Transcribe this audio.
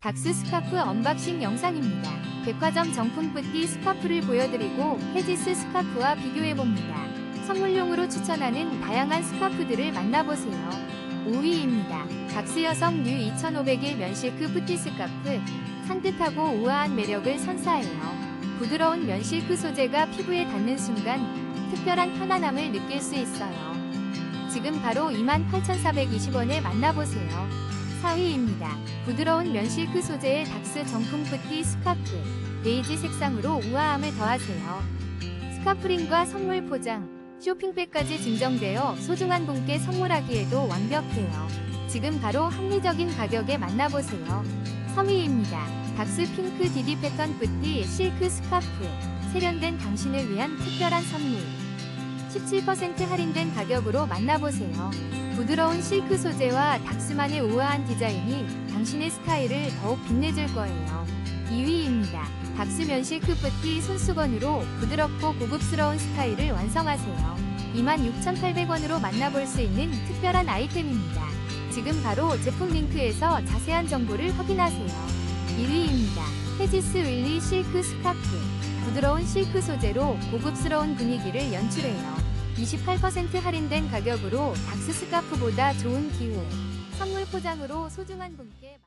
닥스 스카프 언박싱 영상입니다. 백화점 정품 뿌띠 스카프를 보여드리고 헤지스 스카프와 비교해봅니다. 선물용으로 추천하는 다양한 스카프들을 만나보세요. 5위입니다. 닥스 여성 뉴 2501 면실크 뿌띠 스카프. 산뜻하고 우아한 매력을 선사해요. 부드러운 면실크 소재가 피부에 닿는 순간 특별한 편안함을 느낄 수 있어요. 지금 바로 28,420원에 만나보세요. 4위입니다. 부드러운 면 실크 소재의 닥스 정품 뿌띠 스카프. 베이지 색상으로 우아함을 더하세요. 스카프링과 선물 포장, 쇼핑백까지 증정되어 소중한 분께 선물하기에도 완벽해요. 지금 바로 합리적인 가격에 만나보세요. 3위입니다. 닥스 핑크 디디 패턴 뿌띠 실크 스카프. 세련된 당신을 위한 특별한 선물. 17% 할인된 가격으로 만나보세요. 부드러운 실크 소재와 닥스만의 우아한 디자인이 당신의 스타일을 더욱 빛내줄 거예요. 2위입니다. 닥스 면 실크 뿌띠 손수건으로 부드럽고 고급스러운 스타일을 완성하세요. 26,800원으로 만나볼 수 있는 특별한 아이템입니다. 지금 바로 제품 링크에서 자세한 정보를 확인하세요. 1위입니다. 헤지스 윌리 실크 스카프. 부드러운 실크 소재로 고급스러운 분위기를 연출해요. 28% 할인된 가격으로 닥스 스카프보다 좋은 기호. 선물 포장으로 소중한 분께